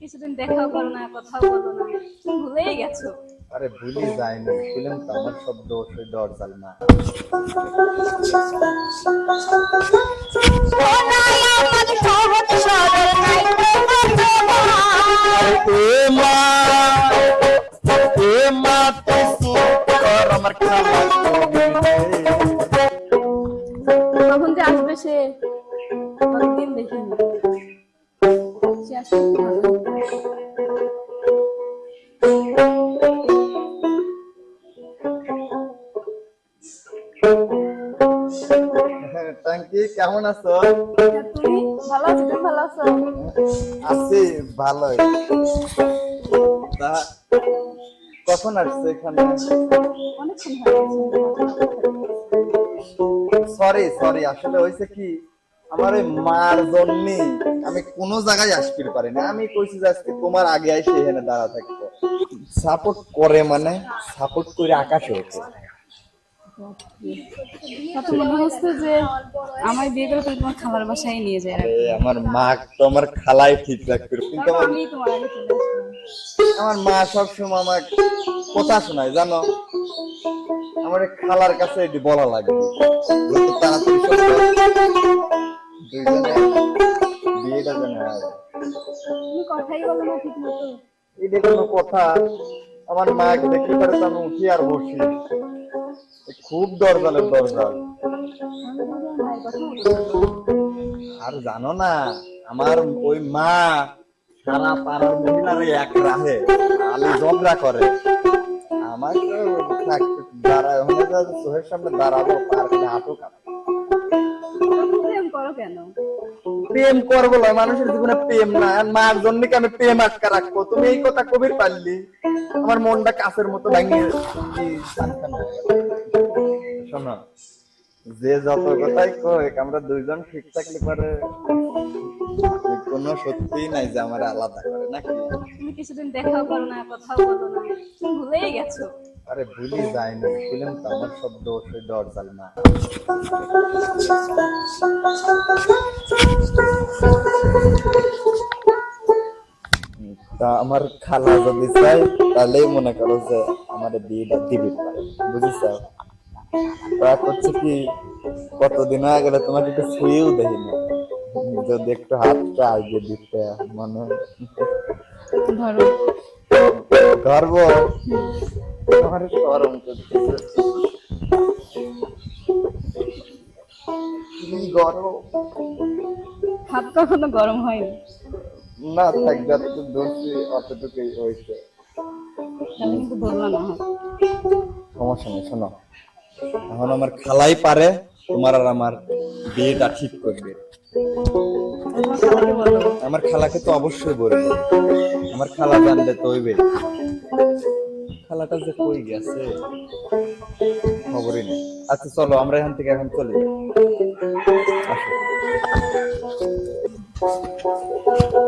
কিছুদিন দেখাও করো না কথাও বলো না তুমি ভুলেই গেছো। আরে ভুলে না ফিল্ম তো আমার সব দোষ ওই দরজাল না। এ সে আসলে কি কেমন আছো? তুমি ভালো আছো? তুমি ভালো আছো? আছি ভালোই। তা কখন আসছে এখানে? হয়ে সরি সরি আসলে হয়েছে কি? আমার ওই মার জন্য আমি কোনো জায়গায় আসতে পারি না। আমি কইছি যে আজকে তোমার আগে এসে এখানে দাঁড়া থাকব। সাপোর্ট করে মানে সাপোর্ট করে আকাশে হচ্ছে আমার বিয়ে করে তোমার খালার বাসায় নিয়ে যায় আমার মা তো আমার খালাই ঠিক রাখবে। কিন্তু আমার মা সবসময় আমার কথা শোনায় জানো? আমার খালার কাছে এটি বলা লাগে। তাড়াতাড়ি যেন হয় তুমি কথাই বলো না ঠিক মতো। এটা কোনো কথা? আমার মাকে দেখতে পারে আমি উঠি আর বসি। খুব দরজালের দরজাল বলো আর জানো না আমার ওই মা সারা পাড়ার মহিলারে এক রাহে আলি ঝগড়া করে। আমাকে তো থাকতে দাঁড়ায় ওখানে সামনে দাঁড়াবো খালি হাঁটু কাঁপে প্রেম করব না মানুষের জীবনে প্রেম না আর মার জন্য কি আমি প্রেম আটকা রাখব? তুমি এই কথা কবির পারলি? আমার মনটা কাছের মতো গেল। শোনো যে যত কথাই কয় আমরা দুইজন ঠিক থাকলে পরে কোনো সত্যি নাই যে আমার আলাদা করে নাকি? তুমি কিছুদিন দেখাও করো না কথাও বলো না তুমি ভুলেই গেছো। আরে ভুলি যায়নি ফিল্ম তো আমার সব দোষ ওই দরজাল না তা আমার খালা যদি চাই তাহলেই মনে করো যে আমার বিয়েটা দিবি। বুঝিস তা করছে কি কতদিন আগে গেলে তোমাকে একটু শুয়েও দেখিনি যদি একটু হাতটা আগে দিতে মানে ধরো। গর্ব আমার গরম করতেছে কি গরম কখনো গরম হয়নি? না থাক যতটুকু ধরছি অতটুকুই হয়েছে। তাহলে কিন্তু ধরলো না সমস্যা নেই শোনো। এখন আমার খালাই পারে তোমার আর আমার বিয়েটা ঠিক করবে। আমার খালাকে তো অবশ্যই বলবে আমার খালা জানলে তো হইবে। খালাটা যে কই গেছে? খবরই নেই। আচ্ছা চলো আমরা এখান থেকে এখন চলে যাই। Thank you.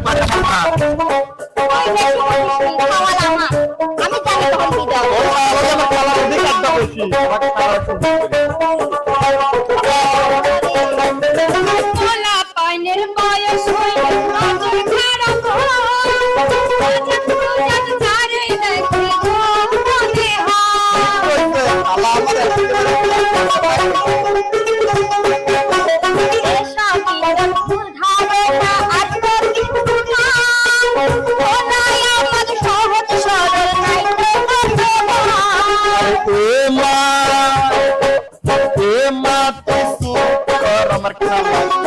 গাছের পাতা পাতা আমি জানি তখন কি দাও ও আমার খাওয়ার অধিকার বেশি আমার খাওয়ার Mata esse, agora marca na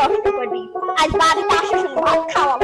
বিরক্ত করবি আজ বাড়িতে আসো শুধু ভাত খাওয়া